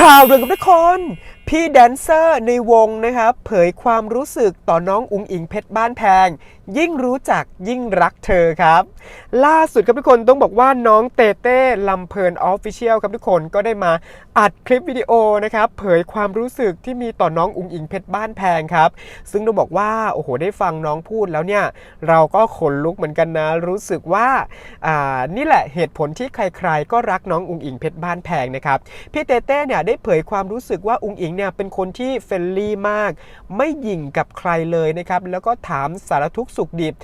ข่าวเรื่องกับนคร พี่แดนเซอร์ในวงนะครับเผยความรู้สึกต่อน้องอุ๋งอิงเพชรบ้านแพง ยิ่งรู้จักยิ่งรักเธอครับ ล่าสุดครับทุกคนต้องบอกว่าน้องเตเต้ลำเพลินออฟฟิเชียลครับทุกคนก็ได้มาอัดคลิปวิดีโอนะครับเผยความรู้สึกที่มีต่อน้องอุ๋งอิงเพชรบ้านแพงครับ ซึ่งต้องบอกว่าโอ้โหได้ฟังน้องพูดแล้วเนี่ยเราก็ขนลุกเหมือนกันนะ รู้สึกว่าอ่านี่แหละเหตุผลที่ใครๆ ก็รักน้องอุ๋งอิงเพชรบ้านแพงนะครับพี่เตเต้เนี่ยได้เผยความรู้สึกว่าอุ๋งอิงเนี่ยเป็นคนที่เฟรนลี่มาก ไม่หยิ่งกับใครเลยนะครับแล้วก็ถามสารทุกสุขดิบ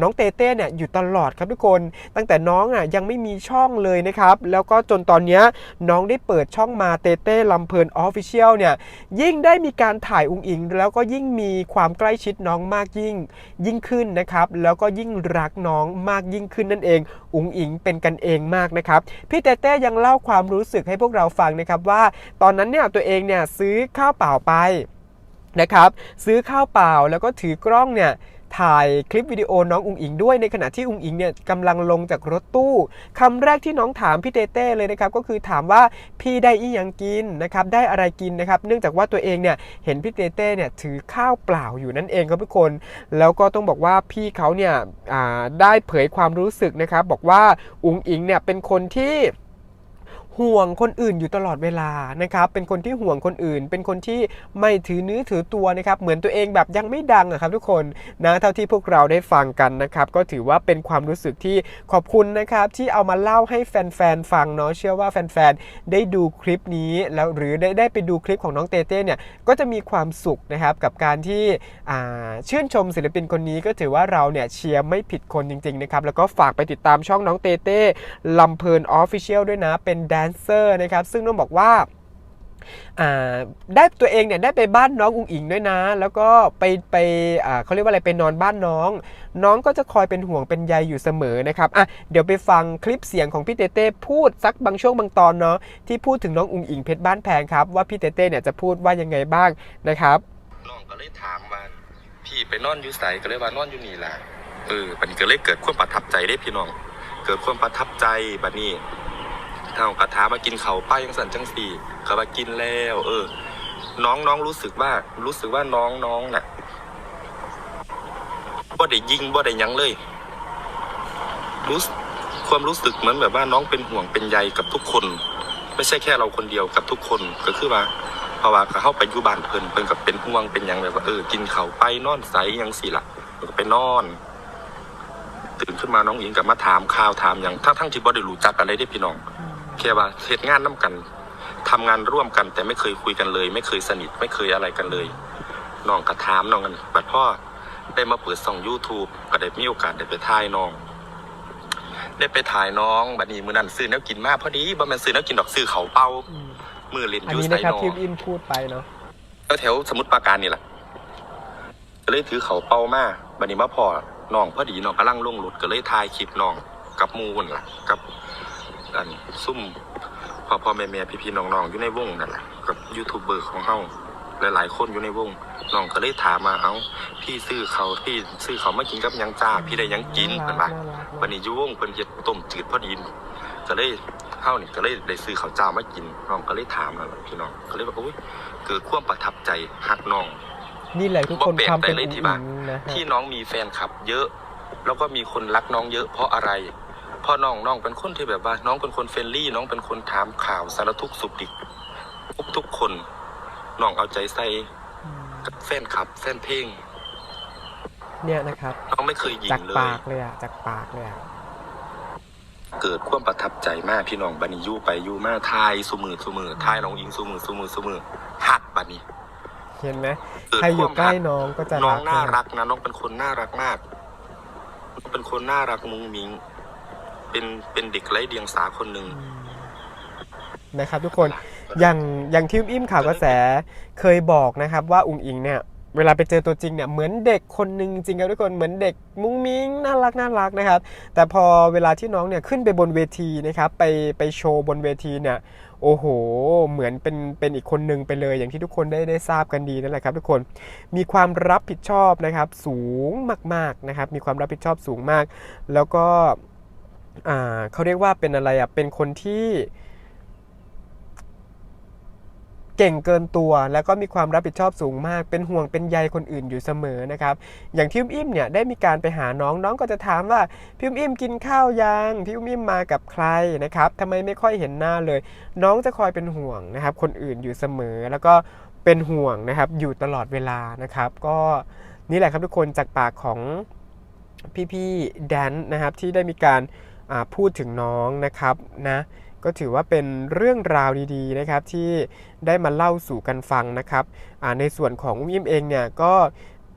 น้องเต้เต้เนี่ยอยู่ตลอดครับทุกคน ตั้งแต่น้องอะยังไม่มีช่องเลยนะครับแล้วก็จนตอนนี้น้องได้เปิดช่องมาเต้เต้ลำเพลินออฟฟิเชียลเนี่ยยิ่งได้มีการถ่ายอุ๋งอิง แล้วก็ยิ่งมีความใกล้ชิดน้องมากยิ่งยิ่งขึ้นนะครับแล้วก็ยิ่งรักน้องมากยิ่งขึ้นนั่นเอง อุ๋งอิงเป็นกันเองมากนะครับ พี่เต้เต้ยังเล่าความรู้สึกให้พวกเราฟังนะครับว่า ตอนนั้นเนี่ยตัวเองเนี่ยซื้อข้าวเปล่าไปนะครับ ซื้อข้าวเปล่าแล้วก็ถือกล้องเนี่ย ถ่ายคลิปวิดีโอน้องอุงอิงด้วยในขณะที่อุงอิงเนี่ยกำลังลงจากรถตู้คำแรกที่น้องถามพี่เต้เต้เลยนะครับก็คือถามว่าพี่ได้อีหยังกินนะครับได้อะไรกินนะครับเนื่องจากว่าตัวเองเนี่ยเห็นพี่เต้เต้เนี่ยถือข้าวเปล่าอยู่นั่นเองครับทุกคน แล้วก็ต้องบอกว่าพี่เขาเนี่ยได้เผยความรู้สึกนะครับบอกว่าอุงอิงเนี่ยเป็นคนที่ ห่วงคนอื่นอยู่ตลอดเวลานะครับ เป็นคนที่ห่วงคนอื่น เป็นคนที่ไม่ถือเนื้อถือตัวนะครับ เหมือนตัวเองแบบยังไม่ดังอะครับทุกคนนะเท่าที่พวกเราได้ฟังกันนะครับ ก็ถือว่าเป็นความรู้สึกที่ขอบคุณนะครับ ที่เอามาเล่าให้แฟนๆฟังเนาะเชื่อว่าแฟนๆได้ดูคลิปนี้แล้วหรือได้ได้ไปดูคลิปของน้องเต้เต้เนี่ยก็จะมีความสุขนะครับกับการที่ชื่นชมศิลปินคนนี้ก็ถือว่าเราเนี่ยเชียร์ไม่ผิดคนจริงๆนะครับแล้วก็ฝากไปติดตามช่องน้องเต้เต้ลำเพลินออฟฟิเชียลด้วยนะเป็นแดนเซอร์นะครับ ซึ่งต้องบอกว่าได้ตัวเองเนี่ยได้ไปบ้านน้องอุ๋งอิงด้วยนะ แล้วก็ไปไปเขาเรียกว่าอะไรไปนอนบ้านน้อง น้องก็จะคอยเป็นห่วงเป็นใยอยู่เสมอนะครับอะเดี๋ยวไปฟังคลิปเสียงของพี่เต้เต้พูดสักบางช่วงบางตอนเนาะที่พูดถึงน้องอุ๋งอิงเพชรบ้านแพงครับว่าพี่เต้เต้เนี่ยจะพูดว่ายังไงบ้างนะครับน้องก็เลยถามว่าพี่ไปนอนอยู่ไสก็เลยว่านอนอยู่นี่ล่ะเออบันี้ก็เลยเกิดความประทับใจได้พี่น้อง เกิดความประทับใจบัดนี้ ทางกระถามมากินเขาป้ายังสันจังสี่ก็มากินแล้ว เออ น้องน้องรู้สึกว่า รู้สึกว่าน้องน้องน่ะบ่ได้ยิงบ่ได้ยังเลยรู้ความรู้สึกเหมือนแบบว่าน้องเป็นห่วงเป็นใยกับทุกคน ไม่ใช่แค่เราคนเดียวกับทุกคนก็คือว่าเพราะว่าเข้าไปอยู่บ้านเพิ่นเพิ่นก็เป็นห่วงเป็นยังแบบว่าเออกินเขาไปนอนใสยังสิล่ะก็ไปนอน ตื่นขึ้นมาน้องหญิงก็มาถามข่าวถามยังทั้งทั้งที่บ่ได้รู้จักอะไรได้พี่น้อง แค่ว่าเฮ็ดงานน้กันทำงานร่วมกัน แต่ไม่เคยคุยกันเลย ไม่เคยสนิทไม่เคยอะไรกันเลยน้องก็ถามน้องกันบัดพ่อได้มาเปิดช่อง YouTube ก็ได้มีโอกาสได้ไปถ่ายน้อง ได้ไปถ่ายน้องบัดนี้มื้อนั้นซื้อแนวกินมาพอดีบ่แม่นซื้อแนวกินดอกซื้อเขาวเป่ามือเล่นอันอยู่นี้ไสนะครับนอที่อินพูดไปเนาะ แถวๆสมุทรปราการนี่แหละก็เลยถือเขาเป้ามาบัดนี้มาพอน้องพอดีน้องกำลังลงรถก็เลยถ่ายคลิปน้องกับหมูนล่ะกับ อันซุ่มพ่อพ่อแม่แม่พี่พี่ๆน้องๆอยู่ในวงนั่นแหละกับยูทูบเบอร์ของเฮาหลายๆคนอยู่ในวงน้องก็เลยถามมาเอ้าพี่ซื้อเขาพี่ซื้อเขามากินกับหยังจ้าพี่ได้หยังกินเพิ่นว่าวันนี้อยูวงเพิ่นเฮ็ดต้มจืดพอดีก็เลยเฮานี่ก็เลยได้ซื้อข้าวเจ้ามากินน้องก็เลยถามนั่นแหละพี่น้องก็เลยว่าโอ้ยเกิดความประทับใจฮักน้องนี่แหละทุกคนบ่แปลกความเป็นใจเลยอุ๋งที่อิว่างนะฮะที่น้องมีแฟนคลับ เยอะ แล้วก็มีคนรักน้องเยอะเพราะอะไรเพราะน้องน้องเป็นคนที่แบบว่า น้องเป็นคนเฟรนลี่ น้องเป็นคนถามข่าวสารทุกข์สุขดิบทุกทุกๆคนน้องเอาใจใส่กับแฟนคลับ แฟนเพลงเนี่ยนะครับน้องไม่เคยหยิจากงเลปายกเลยอะจากปากเลยอะเกิดความประทับใจมากพี่น้องบัดนิยูไปอยูมาทายสุมือสุมือทายน้องอิงสุมือสุมือสุมือหักบัดนี้เห็นไหมเกิดใครอยู่ความใกล้หักน้องก็จะน้องรักน่าะรักนะน้องเป็นคนน่ารักมากน้องเป็นคนน่ารักมุ้งมิ้ง เป็นเป็นเด็กไร้เดียงสาคนหนึ่งอืมนะครับทุกคนอย่างอย่างที่อิ่มข่าวกระแสเคยบอกนะครับว่าอุ๋งอิงเนี่ยเวลาไปเจอตัวจริงเนี่ยเหมือนเด็กคนหนึ่งจริงครับทุกคนเหมือนเด็กมุ้งมิ้งน่ารักน่ารักนะครับ แต่พอเวลาที่น้องเนี่ยขึ้นไปบนเวทีนะครับไปไปโชว์บนเวทีเนี่ยโอ้โห เหมือนเป็นเป็นอีกคนหนึ่งไปเลยอย่างที่ทุกคนได้ได้ทราบกันดีนั่นแหละครับ ทุกคนมีความรับผิดชอบนะครับสูงมากๆนะครับ มีความรับผิดชอบสูงมาก แล้วก็ อ่าเขาเรียกว่าเป็นอะไรอะเป็นคนที่ เก่งเกินตัว แล้วก็มีความรับผิดชอบสูงมาก เป็นห่วงเป็นใยคนอื่นอยู่เสมอนะครับ อย่างที่อุ้มอิ่มเนี่ยได้มีการไปหาน้องน้องก็จะถามว่าพี่อุ้มอิ่มกินข้าวยังพี่อุ้มอิ่มมากับใครนะครับทำไมไม่ค่อยเห็นหน้าเลย น้องจะคอยเป็นห่วงนะครับ คนอื่นอยู่เสมอแล้วก็เป็นห่วงนะครับ อยู่ตลอดเวลานะครับ ก็นี่แหละครับทุกคนจากปากของพี่ๆแดนนะครับที่ได้มีการ พูดถึงน้องนะครับนะก็ถือว่าเป็นเรื่องราวดีๆนะครับที่ได้มาเล่าสู่กันฟังนะครับในส่วนของอุ้มอิมเองเนี่ยก็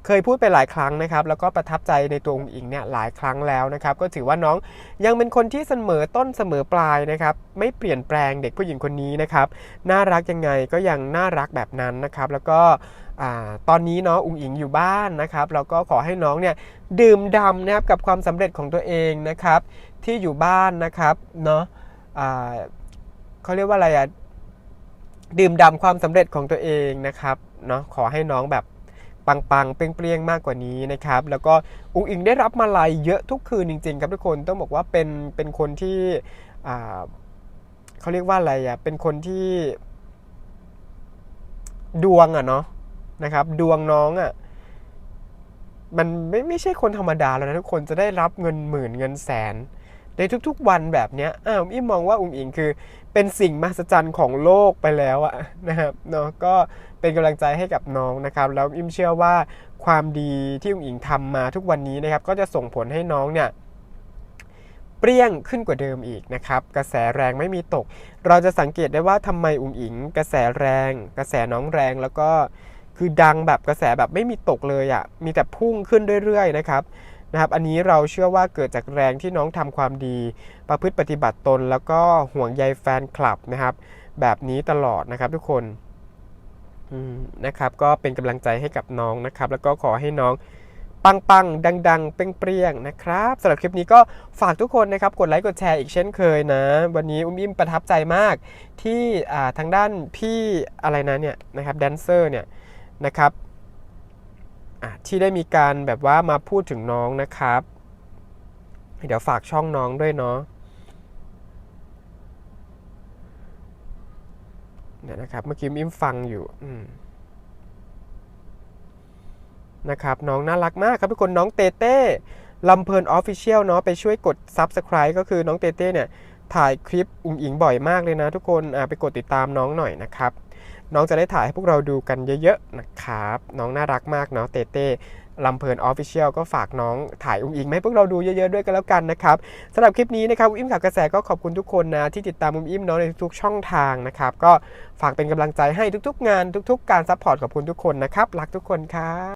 เคยพูดไปหลายครั้งนะครับ แล้วก็ประทับใจในตัวอุ้งอิงเนี่ยหลายครั้งแล้วนะครับ ก็ถือว่าน้องยังเป็นคนที่เสมอต้นเสมอปลายนะครับ ไม่เปลี่ยนแปลงเด็กผู้หญิงคนนี้นะครับ น่ารักยังไงก็ยังน่ารักแบบนั้นนะครับ แล้วก็ตอนนี้เนาะอุ้งอิงอยู่บ้านนะครับ แล้วก็ขอให้น้องเนี่ยดื่มด่ำนะครับกับความสำเร็จของตัวเองนะครับ ที่อยู่บ้านนะครับเนาะเขาเรียกว่าอะไรอะดื่มด่ำความสำเร็จของตัวเองนะครับเนาะขอให้น้องแบบปังๆ เปรี้ยงๆ มากกว่านี้นะครับ แล้วก็อุงอิงได้รับมาลัยเยอะทุกคืนจริง ๆ ครับทุกคนต้องบอกว่าเป็นเป็นคนที่เขาเรียกว่าอะไรอะเป็นคนที่ดวงอะเนาะนะครับ ดวงน้องอะมันไม่ไม่ใช่คนธรรมดาแล้วนะทุกคนจะได้รับเงินหมื่นเงินแสน ในทุกๆวันแบบเนี้ยอ้าวอิมมองว่าอุ๋งอิงคือ เป็นสิ่งมหัศจรรย์ของโลกไปแล้วอะนะครับเนาะก็เป็นกำลังใจให้กับน้องนะครับ แล้วอิมเชื่อว่าความดีที่อุ๋งอิงทำมาทุกวันนี้นะครับ ก็จะส่งผลให้น้องเนี่ยเปรี้ยงขึ้นกว่าเดิมอีกนะครับ กระแสแรงไม่มีตก เราจะสังเกตได้ว่าทำไมอุ๋งอิง กระแสแรง กระแสน้องแรงแล้วก็คือดังแบบกระแสแบบไม่มีตกเลยอะ่ะมีแต่พุ่งขึ้นเรื่อยๆนะครับ นะครับอันนี้เราเชื่อว่าเกิดจากแรงที่น้องทำความดี ประพฤติปฏิบัติตน แล้วก็ห่วงใยแฟนคลับนะครับ แบบนี้ตลอดนะครับทุกคนนะครับก็เป็นกำลังใจให้กับน้องนะครับ แล้วก็ขอให้น้องปังปังดังดังๆเปรี้ยงเปรี้ยงๆนะครับสำหรับคลิปนี้ก็ฝากทุกคนนะครับ กดไลค์กดแชร์อีกเช่นเคยนะ วันนี้อุ้มอิ่มประทับใจมากที่ทางด้านพี่อะไรนะเนี่ยนะครับแดนเซอร์เนี่ยนะครับ ที่ได้มีการแบบว่ามาพูดถึงน้องนะครับ เดี๋ยวฝากช่องน้องด้วยเนาะเนี่ยนะครับ เมื่อกี้มิมฟังอยู่นะครับ น้องน่ารักมากครับทุกคนน้องเตเต้ลำเพลินออฟฟิเชียลเนาะไปช่วยกด Subscribe ก็คือน้องเตเต้เนี่ย ถ่ายคลิปอุ๋งอิงบ่อยมากเลยนะทุกคนไปกดติดตามน้องหน่อยนะครับ น้องจะได้ถ่ายให้พวกเราดูกันเยอะๆนะครับ น้องน่ารักมากเนาะเต้เต้ลำเพลินออฟฟิเชียลก็ฝากน้องถ่ายอุ้งอิงให้พวกเราดูเยอะๆด้วยกันแล้วกันนะครับสำหรับคลิปนี้นะครับอุ้มอิมข่าวกระแสก็ขอบคุณทุกคนนะที่ติดตามอุ้มอิมเนาะในทุกๆช่องทางนะครับก็ฝากเป็นกำลังใจให้ทุกๆ งานทุก ๆ การซัพพอร์ตขอบคุณทุกคนนะครับรักทุกคนครับ